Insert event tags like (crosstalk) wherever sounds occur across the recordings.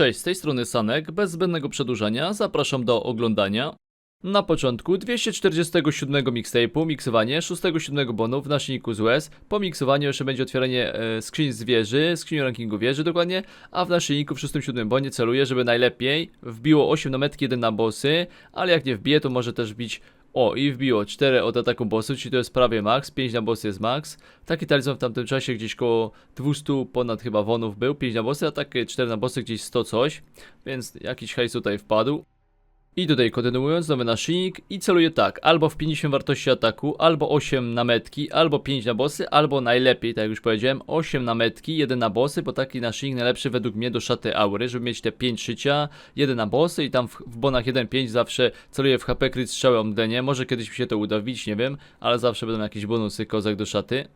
Cześć, z tej strony Sanek, bez zbędnego przedłużania, zapraszam do oglądania. Na początku 247 mixtape'u, miksowanie 6-7 bonu w naszyjniku z US. Po miksowaniu jeszcze będzie otwieranie e, skrzyń z wieży, skrzyni rankingu wieży dokładnie, a w naszyjniku w 6-7 bonie celuję, żeby najlepiej wbiło 8 na metki, 1 na bossy, ale jak nie wbije, to może też wbić o, i wbiło 4 od ataku bossów, czyli to jest prawie max, 5 na bossy jest max. Taki talizman w tamtym czasie gdzieś koło 200 ponad chyba wonów był, 5 na bossy, a takie 4 na bossy gdzieś 100 coś, więc jakiś hajs tutaj wpadł. I tutaj kontynuując, nowy naszyjnik i celuję tak, albo w 50 wartości ataku, albo 8 na metki, albo 5 na bossy, albo najlepiej, tak jak już powiedziałem, 8 na metki, 1 na bossy, bo taki naszyjnik najlepszy według mnie do szaty aury, żeby mieć te 5 szycia, 1 na bossy i tam w, w bonach 1-5 zawsze celuję w HP kryt strzały omdlenie, może kiedyś mi się to uda wbić, nie wiem, ale zawsze będą jakieś bonusy kozak do szaty.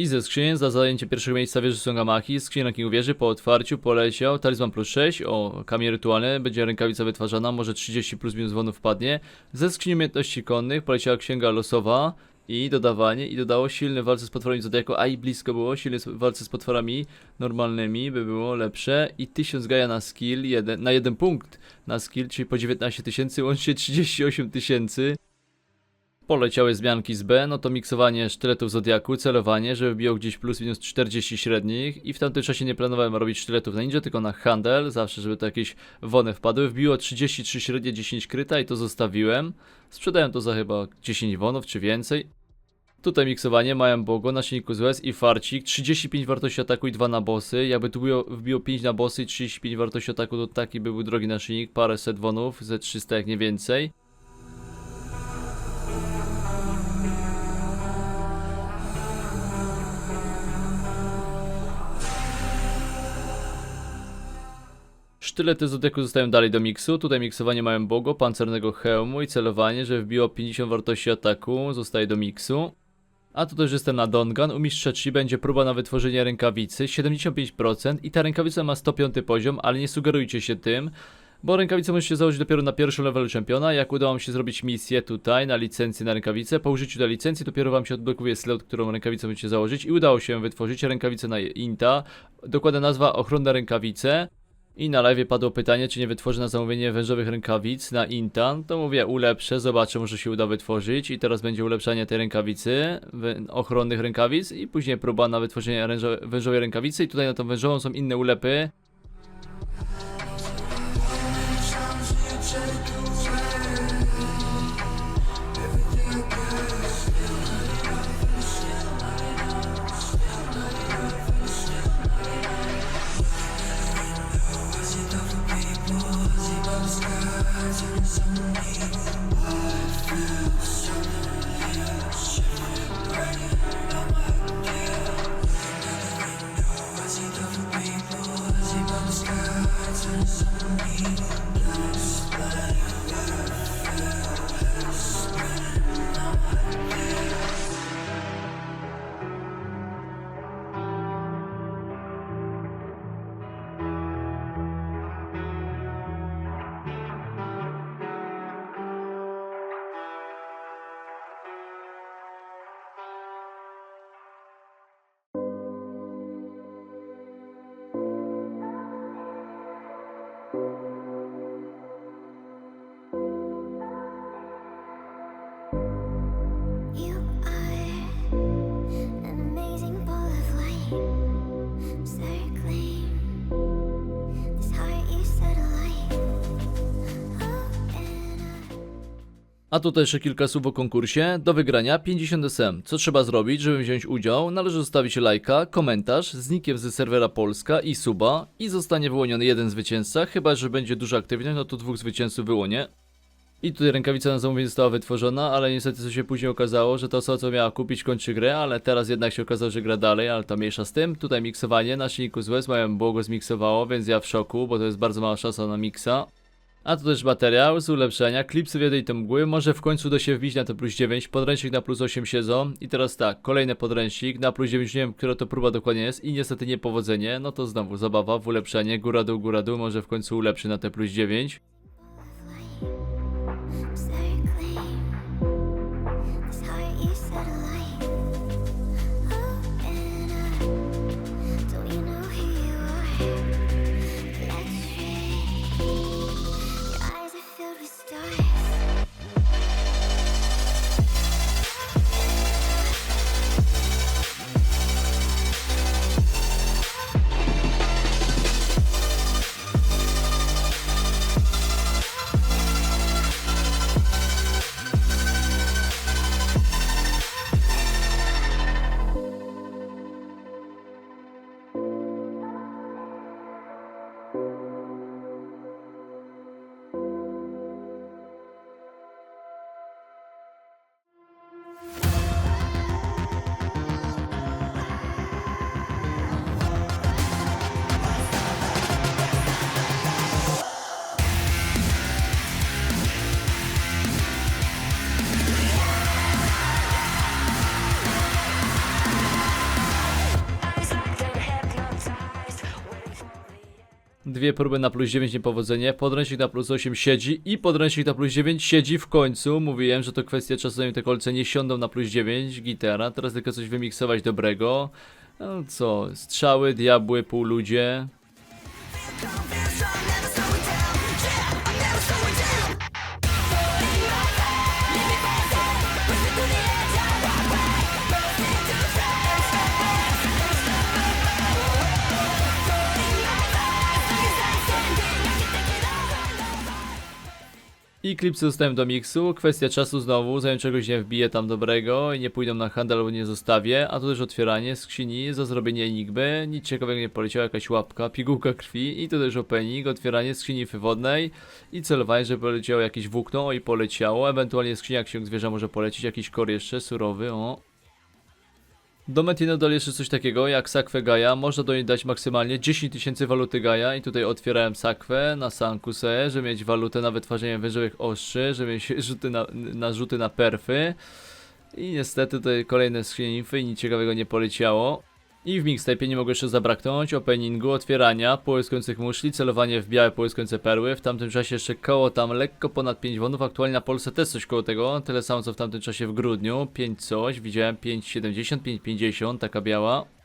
I ze skrzynień za zajęcie pierwszego miejsca wieży Songamaki, skrzyni rankingu wieży po otwarciu poleciał talizman plus 6, o kamień rytualny, będzie rękawica wytwarzana, może 30 plus minus wonów wpadnie. Ze skrzyni umiejętności konnych poleciała księga losowa i dodawanie. I dodało silny w walce z potworami Zodiaku, a i blisko było, silny w walce z potworami normalnymi by było lepsze. I 1000 gaja na skill, jeden, na jeden punkt. Na skill, czyli po 19 tysięcy, łącznie 38 tysięcy. Poleciały zmianki z B, no to miksowanie sztyletów Zodiaku, celowanie, żeby biło gdzieś plus minus 40 średnich i w tamtym czasie nie planowałem robić sztyletów na ninja, tylko na handel, zawsze żeby to jakieś wony wpadły. Wbiło 33 średnie, 10 kryta i to zostawiłem. Sprzedałem to za chyba 10 wonów czy więcej. Tutaj miksowanie, mają bogo, na silniku z i farcik, 35 wartości ataku i 2 na bossy. Jakby tu wbiło 5 na bossy i 35 wartości ataku, to taki by był drogi naszyjnik, parę set wonów, ze 300 jak nie więcej. Sztylety Zodiaku zostają dalej do miksu. Tutaj miksowanie mają bogo, pancernego hełmu i celowanie, że wbiło 50 wartości ataku, zostaje do miksu. A tu też jestem na Dongan. U mistrza Chi będzie próba na wytworzenie rękawicy 75% i ta rękawica ma 105 poziom, ale nie sugerujcie się tym. Bo rękawicę możecie założyć dopiero na pierwszym levelu czempiona. Jak udało mi się zrobić misję tutaj na licencję na rękawicę, po użyciu tej licencji dopiero wam się odblokuje slot, którą rękawicę możecie założyć i udało się wytworzyć rękawicę na Inta. Dokładna nazwa ochronne rękawice. I na live padło pytanie, czy nie wytworzę na zamówienie wężowych rękawic na Intan. To mówię, ulepszę, zobaczę, może się uda wytworzyć. I teraz będzie ulepszanie tej rękawicy, ochronnych rękawic i później próba na wytworzenie wężowej rękawicy. I tutaj na tą wężową są inne ulepy. sun, A tutaj jeszcze kilka słów o konkursie. Do wygrania 50 SM. Co trzeba zrobić, żeby wziąć udział? Należy zostawić lajka, komentarz z nickiem ze serwera Polska i suba i zostanie wyłoniony jeden zwycięzca, chyba że będzie duża aktywność, no to dwóch zwycięzców wyłonię. I tutaj rękawica na zamówienie została wytworzona, ale niestety co się później okazało, że ta osoba co miała kupić kończy grę, ale teraz jednak się okazało, że gra dalej, ale to mniejsza z tym. Tutaj miksowanie na silniku z US, mają błogo zmiksowało, więc ja w szoku, bo to jest bardzo mała szansa na miksa. A to też materiał z ulepszenia, klipsy wiedzy i to mgły, może w końcu da się wbić na to plus 9, podręcznik na plus 8 siedzą. I teraz tak, kolejny podręcznik na plus 9, nie wiem, która to próba dokładnie jest. I niestety niepowodzenie, no to znowu zabawa w ulepszenie, góra dół, góra dół, może w końcu ulepszy na te plus 9. Dwie próby na plus 9 niepowodzenie, podręcznik na plus 8 siedzi i podręcznik na plus 9 siedzi w końcu. Mówiłem, że to kwestia czasu, zanim te kolce nie siądą na plus 9, gitara. Teraz tylko coś wymiksować dobrego. No co, strzały, diabły, półludzie. I klipsy zostałem do miksu. Kwestia czasu znowu, zanim czegoś nie wbiję tam dobrego i nie pójdą na handel albo nie zostawię. A tu też otwieranie skrzyni za zrobienie enigmy. Nic ciekawego nie poleciała, jakaś łapka, pigułka krwi. I tu też opening, otwieranie skrzyni wywodnej. I celowanie, żeby poleciało jakieś włókno, i poleciało. Ewentualnie skrzynia ksiąg zwierza może polecieć, jakiś kor jeszcze surowy, o. Do Meti nadal jeszcze coś takiego jak sakwę Gaia. Można do niej dać maksymalnie 10 tysięcy waluty Gaia i tutaj otwierałem sakwę na Sankuse, żeby mieć walutę na wytwarzanie wężowych ostrzy, żeby mieć (laughs) rzuty na, na rzuty na perfy. I niestety tutaj kolejne skrzynie infy i nic ciekawego nie poleciało. I w mixtape nie mogło jeszcze zabraknąć openingu, otwierania, połyskujących muszli, celowanie w białe połyskujące perły. W tamtym czasie jeszcze koło tam lekko ponad 5 wonów, aktualnie na Polsce też coś koło tego, tyle samo co w tamtym czasie w grudniu. 5 coś, widziałem 5,70, 5,50, taka biała.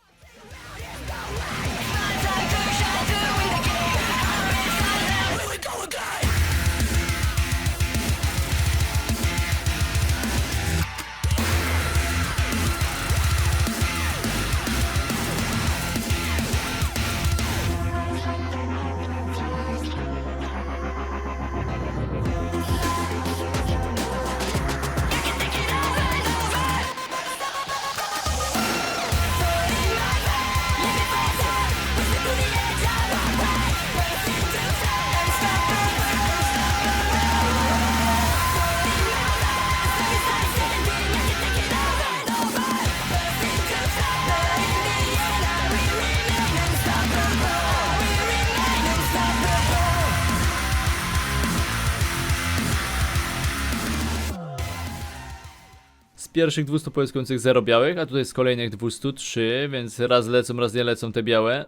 Pierwszych 200 połyskujących 0 białych, a tutaj z kolejnych 203, więc raz lecą, raz nie lecą te białe.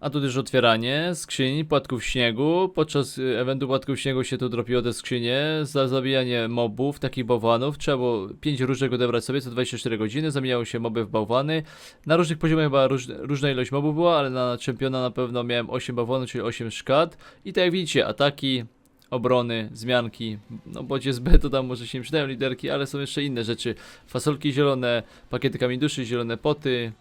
A tu też otwieranie skrzyń, płatków śniegu. Podczas y, eventu płatków śniegu się tu dropiło te skrzynie. Za zabijanie mobów, takich bałwanów, trzeba było 5 różnych odebrać sobie co 24 godziny. Zamieniało się moby w bałwany. Na różnych poziomach chyba róż, różna ilość mobów była, ale na czempiona na pewno miałem 8 bałwanów, czyli 8 szkat. I tak jak widzicie, ataki, obrony, zmianki. No bocie z B to tam może się nie przydają liderki, ale są jeszcze inne rzeczy. Fasolki zielone, pakiety kamień duszy, zielone poty.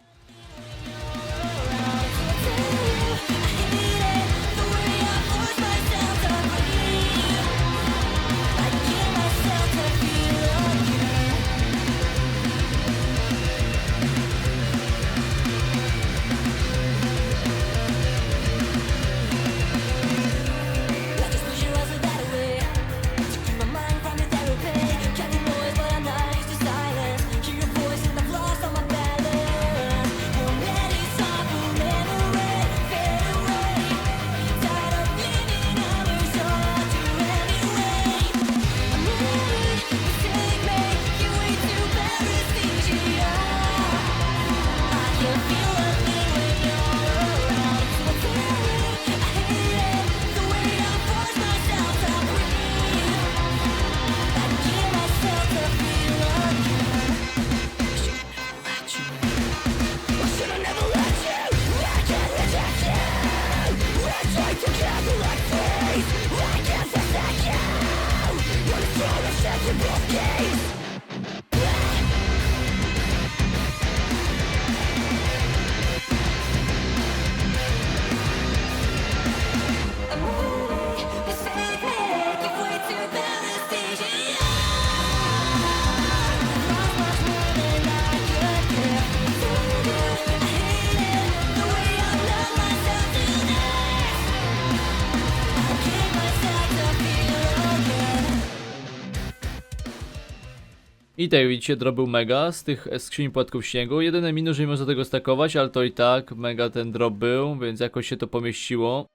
I tak widzicie, drop był mega z tych skrzyni płatków śniegu. Jedyny minus, że nie można tego stakować, ale to i tak mega ten drop był, więc jakoś się to pomieściło.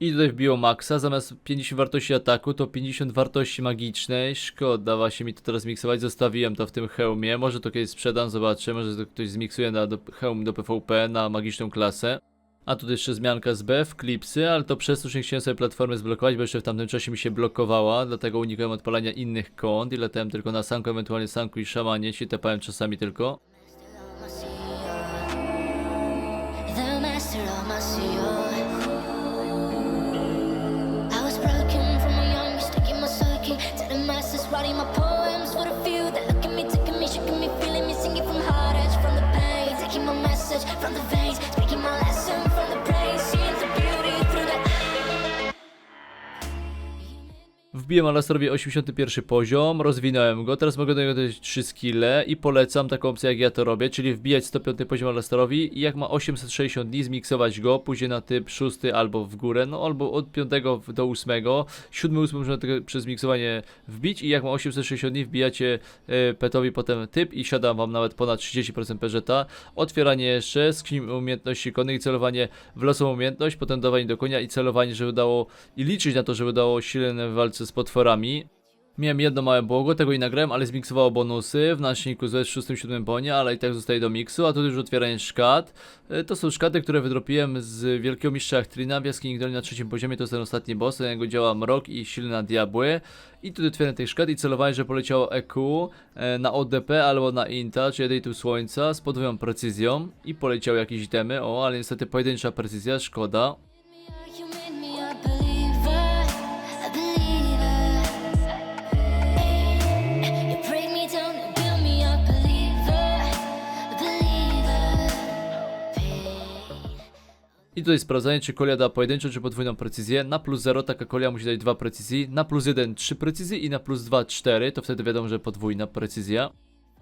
I tutaj wbiło maksa, zamiast 50 wartości ataku, to 50 wartości magicznej. Szkoda właśnie mi to teraz miksować, zostawiłem to w tym hełmie. Może to kiedyś sprzedam, zobaczę, może to ktoś zmiksuje na do, hełm do PvP, na magiczną klasę. A tu jeszcze zmianka z B w klipsy, ale to przez to, że nie chciałem sobie platformy zblokować, bo jeszcze w tamtym czasie mi się blokowała, dlatego unikałem odpalania innych kont i latałem tylko na sanku, ewentualnie sanku i szamanie, się tepałem czasami tylko. Wbiłem Alastrowi 81 poziom, rozwinąłem go, teraz mogę do niego dodać 3 skille i polecam taką opcję jak ja to robię, czyli wbijać 105 poziom Alastorowi i jak ma 860 dni zmiksować go, później na typ 6 albo w górę, no albo od 5 do 8, 7, 8 można tego przez miksowanie wbić i jak ma 860 dni wbijacie e, petowi potem typ i siada wam nawet ponad 30% peżeta. Otwieranie jeszcze, skrzyni umiejętności konnych i celowanie w losową umiejętność, potem dawanie do konia i celowanie, żeby dało i liczyć na to, żeby dało silne w walce z potworami. Miałem jedno małe błogo, tego i nagrałem, ale zmiksowało bonusy w naszniku z 6-7 bonie, ale i tak zostaje do miksu, a tu już otwieranie szkat. E, To są szkaty, które wydropiłem z Wielkiego Mistrza Achtrina w jaskini Gdoli na trzecim poziomie, to jest ten ostatni boss, na niego działa mrok i silne diabły. I tu otwieram tych szkat i celowałem, że poleciało EQ e, na ODP albo na INTA, czyli Day tu Słońca, z podwójną precyzją i poleciały jakieś itemy, o, ale niestety pojedyncza precyzja, szkoda. I tutaj sprawdzanie, czy kolia da pojedynczą, czy podwójną precyzję. Na plus 0 taka kolia musi dać 2 precyzji, na plus 1 3 precyzji i na plus 2 4, to wtedy wiadomo, że podwójna precyzja.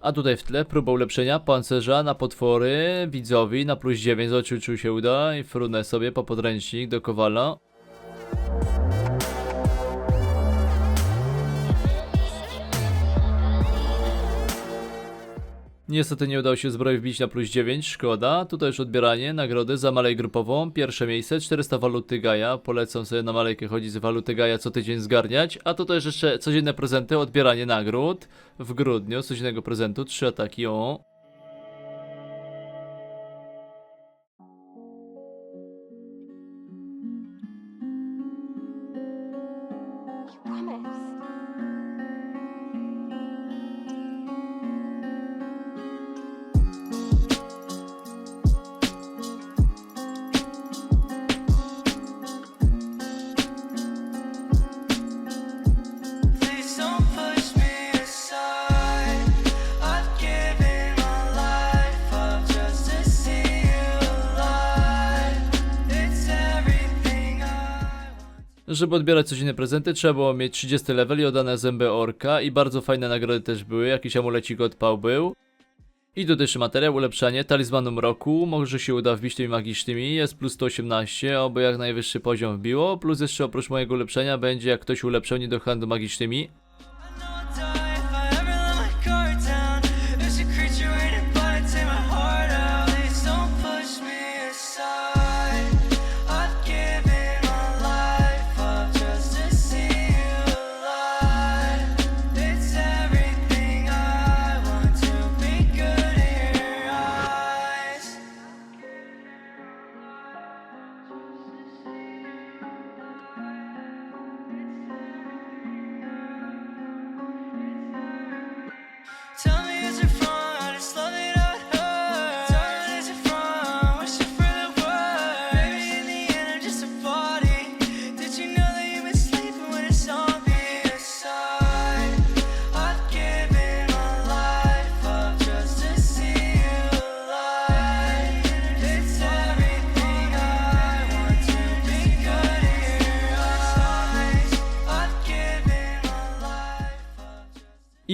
A tutaj w tle próba ulepszenia pancerza na potwory, widzowi na plus 9, zobaczył czy się uda i frunę sobie po podręcznik do Kowala. Niestety nie udało się zbroi wbić na plus 9, szkoda. Tutaj już odbieranie nagrody za malej grupową. Pierwsze miejsce, 400 waluty Gaja. Polecam sobie na malejkę chodzić z waluty Gaja co tydzień zgarniać. A tutaj już jeszcze codzienne prezenty, odbieranie nagród. W grudniu codziennego prezentu, 3 ataki, o. Żeby odbierać codzienne prezenty, trzeba było mieć 30 level i oddane zęby orka. I bardzo fajne nagrody też były. Jakiś amulecik odpał był. I tu też materiał, ulepszanie talizmanu mroku, może się uda wbić tymi magicznymi, jest plus 118, oby jak najwyższy poziom wbiło, plus jeszcze oprócz mojego ulepszenia będzie jak ktoś ulepszał nie do handlu magicznymi.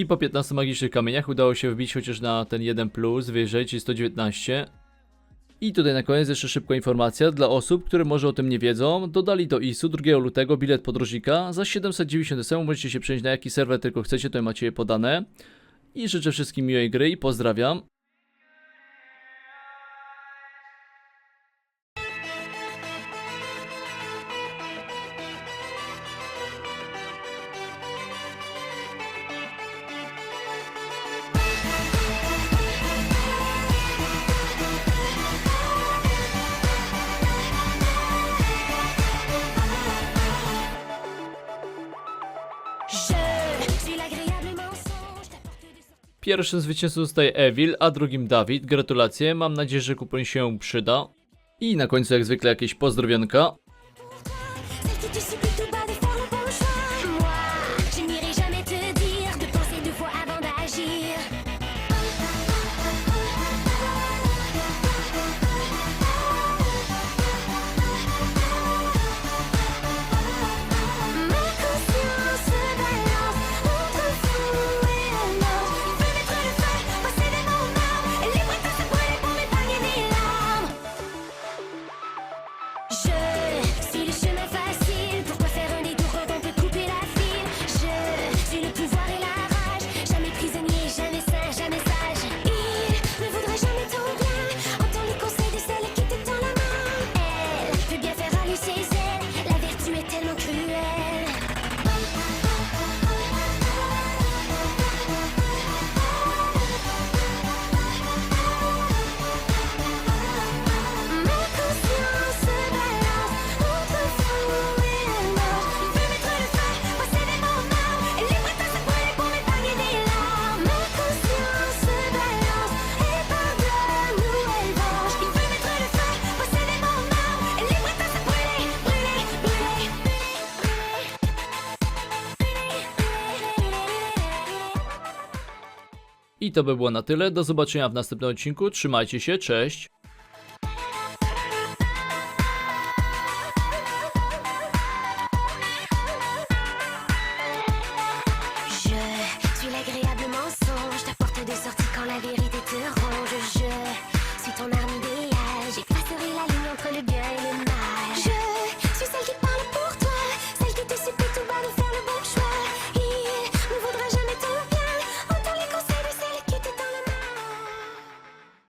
I po 15 magicznych kamieniach udało się wbić chociaż na ten 1 plus wyżej, czyli 119. I tutaj na koniec jeszcze szybko informacja dla osób, które może o tym nie wiedzą. Dodali do ISU 2 lutego bilet podróżnika. Za 790 SEO możecie się przenieść na jaki serwer tylko chcecie, tutaj macie je podane. I życzę wszystkim miłej gry i pozdrawiam. Pierwszym zwycięzcą zostaje Evil, a drugim Dawid. Gratulacje, mam nadzieję, że kupon się przyda. I na końcu jak zwykle jakieś pozdrowionka. I to by było na tyle. Do zobaczenia w następnym odcinku. Trzymajcie się, cześć.